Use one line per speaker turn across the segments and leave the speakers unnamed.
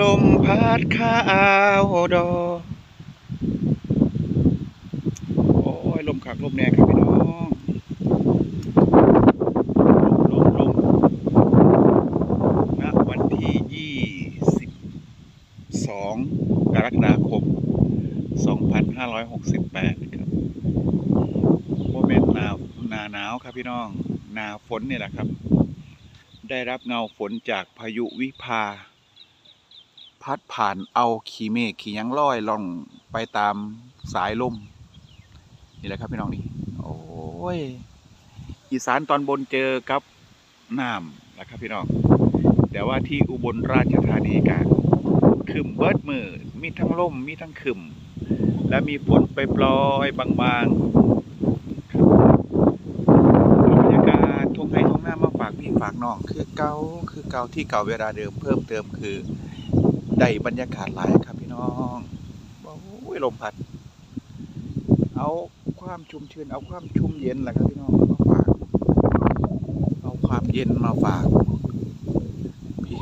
ลมพัดข้าวดอ โอ้ย ลมขักลมแรงครับพี่น้องลมลมณวันที่22กรกฎาคม2568ครับโมเมนต์หนาวหนาหนาวครับพี่น้อง หนาฝนนี่แหละครับ ได้รับเงาฝนจากพายุวิภา พัดผ่านเอาขีเมฆขีหยังลอยล่องไปตามสายลมนี่แหละครับพี่น้องนี่โอ้ยอีสานตอนบนเจอกับน้ำนะครับพี่น้องแต่ว่าที่อุบลราชธานีกันคืมเบิดมือมีทั้งล่มมีทั้งคืมและมีฝนไปปลอยบางๆบรรยากาศทงไห้ทงหน้ามาฝากพี่ฝากน้องคือเก่าคือเก่าที่เก่าเวลาเดิมเพิ่มเติมคือ ได้บรรยากาศหลายครับพี่น้องโอ้ยลมพัด เอาความชุ่มชื้นเอาความชุ่มเย็นแหละครับพี่น้องมาฝาก เอาความเย็นมาฝากพี่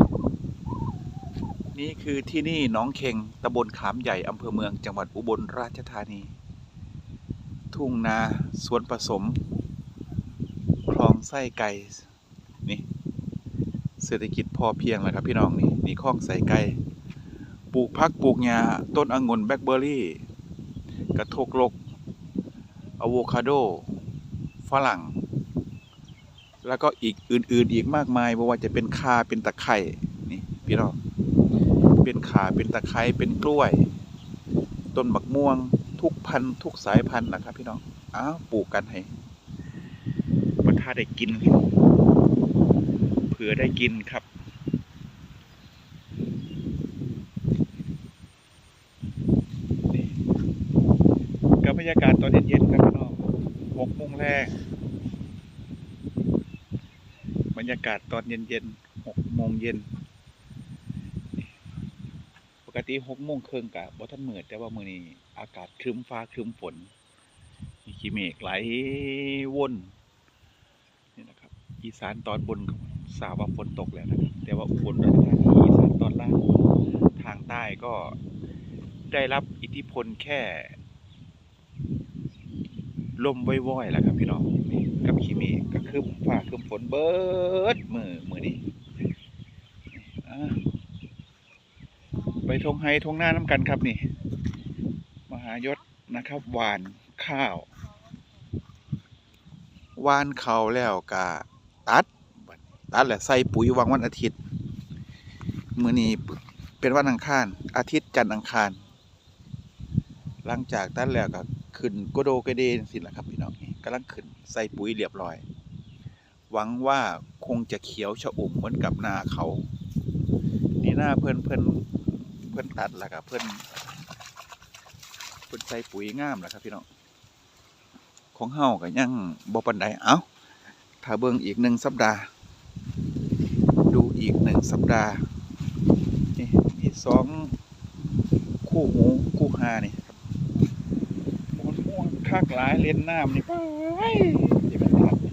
นี่คือที่นี่หน้องเค็งตำบลขามใหญ่อำเภอเมืองจังหวัดอุบลราชธานี ทุ่งนาสวนผสม คลองไส้ไก่ นี่เศรษฐกิจพอเพียงแหละครับพี่น้องนี่นี่คลองไส้ไก่ ลูกพักปลูกหญ้าต้นองุ่นแบล็คเบอร์รี่ กระทกลกอะโวคาโด ฝรั่ง แล้วก็อีกอื่น ๆ อีกมากมายไม่ว่าจะเป็นคาเป็นตะไคร่นี่พี่น้องเป็นขาเป็นตะไคร้เป็นกล้วย ต้นบักม่วง ทุกพันธุ์ทุกสายพันธุ์นะครับ พี่น้องอ้าวปลูกกันให้ประทาได้กินเผื่อได้กินครับ นี่กับบรรยากาศตอนเย็นๆครับพี่น้องหกโมงแรก บรรยากาศตอนเย็นๆหกโมงเย็น ปกติหกโมงครึ่งกะบ่ทันเมืดแต่ว่ามือนี้อากาศครึ้มฟ้าครึ้มฝนมีขี้เมฆไหลวนนี่นะครับ อีสานตอนบนสาว่าฝนตกแล้วนะครับแต่ว่าอุบลราชธานีอีสานตอนล่างทางใต้ก็ได้รับอิทธิพลแค่ ลมว่อยๆแหละครับพี่น้อง กับขี้เมฆก็ครึ้มฟ้าครึ้มฝนเบิดมือมือนี้อ่ไปทงไฮทงหน้าน้ำกันครับนี่ มหายศนะครับหวานข้าวหวานข้าวแล้วกะตัด ตัดแหละใส่ปุ๋ยวางวันอาทิตย์ มือนี้เป็นวันอังคาร อาทิตย์จันทร์อังคาร หลังจากตัดแล้วก็ขึ้นโกโดกระเดนสิแหละครับพี่น้องำลังขึ้นใส่ปุ๋ยเรียบร้อย หวังว่าคงจะเขียวชอุ่มเหมือนกับนาเขา นี่หน้าเพื่อนเพื่อนเพื่อนตัดแล้วครับเพื่อนเพื่อนใส่ปุ๋ยงามแล้วครับพี่น้องของเฮาก็ยังบ่ปานใดเอ้าถ้าเบิ่งอีกหนึ่งสัปดาห์ ดูอีกหนึ่งสัปดาห์นี่มีสองคู่หูคู่หานี่ ม่วนม่วนคักหลายเล่นน้ำนี่ไปเดี๋ยวมันทัดนี่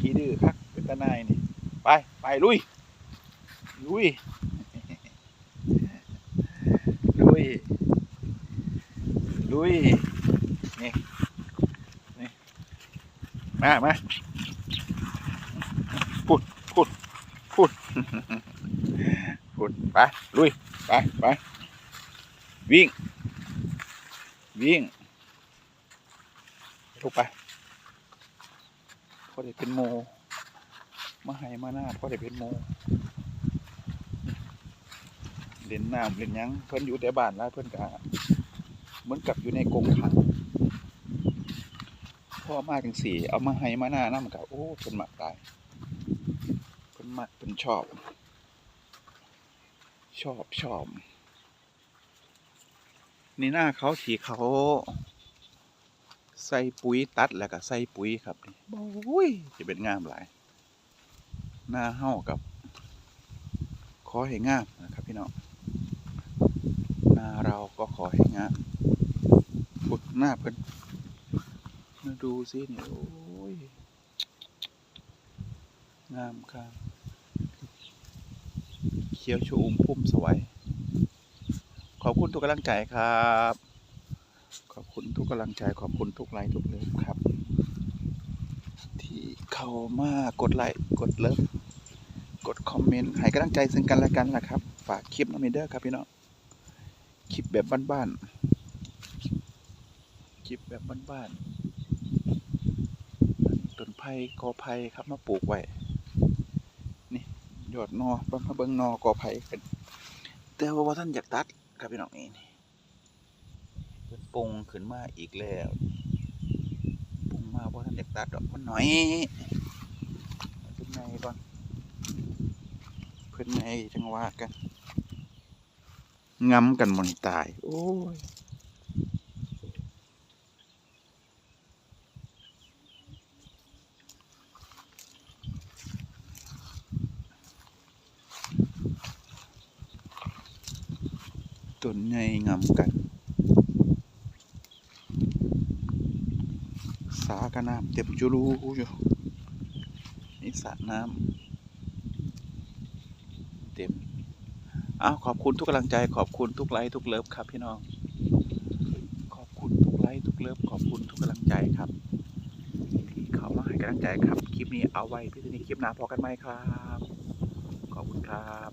ขี้ดื้อคักเป็นตาหนายนี่ ไป ไปลุย ลุย ลุย ลุย นี่ นี่ มามาพูดพูดพูดพูดไป ลุย ไป ไป วิ่ง วิ่งลุกไปพอได้เป็นโมมาให้มาหน้าพอได้เป็นโมเล่นน้ำเล่นยังเพิ่อนอยู่แต่บ้านแล้วเพิ่อนก็เหมือนกับอยู่ในกรงขังพ่อมาจังสี่ เอามาให้มาหน้านำก็โอ้เพิ่นมักตายเพิ่นมักเพิ่นชอบ ชอบชอบ นี่หน้าเขาถีเขาใส่ปุ๋ยตัดแล้วก็ใส่ปุ๋ยครับนี่โอ้ยจะเป็นงามหลาย หน้าเฮากับขอให้งามนะครับพี่น้องหน้าเราก็ขอให้งามปุดหน้าเพิ่นมาดูสิเนี่ยโอ้ยงามครับขขียวชอุ่มพุ่มสวย ขอบคุณทุกกำลังใจครับ ขอบคุณทุกกำลังใจ ขอบคุณทุกไลค์ทุกเลิฟครับ ที่เข้ามากดไลค์กดเลิฟกดคอมเมนต์ให้กำลังใจซึ่งกันและกันล่ะครับ ฝากคลิปน้องเมเดอร์ครับพี่น้องคลิปแบบบ้านๆคลิปแบบบ้านๆต้นไผ่กอไผ่ครับมาปลูกไว้นี่ยอดนอเบิ่งมาเบิงนอกอไผ่กันแต่ว่าบ่ท่านอยากตัด ครับพี่น้องนี่นี่เพิ่นปงขึ้นมาอีกแล้วปงมาเพราะท่านอยากตัดดอกมันหน่อยเอาเป็นก่อนเพิ่นในจังว่ากันงำกันหมดตาย โอ้ย ต้นใหญ่งำกัน สากะน้ำเต็มจุลูอยู่นี่สระน้ำเต็มอ้าวขอบคุณทุกกำลังใจขอบคุณทุกไลค์ทุกเลิฟครับพี่น้อง ขอบคุณทุกไลค์ทุกเลิฟขอบคุณทุกกำลังใจครับที่เขามาให้กำลังใจครับ คลิปนี้เอาไว้พี่ทีนี้คลิปหน้าพอกันไหมครับ ขอบคุณครับ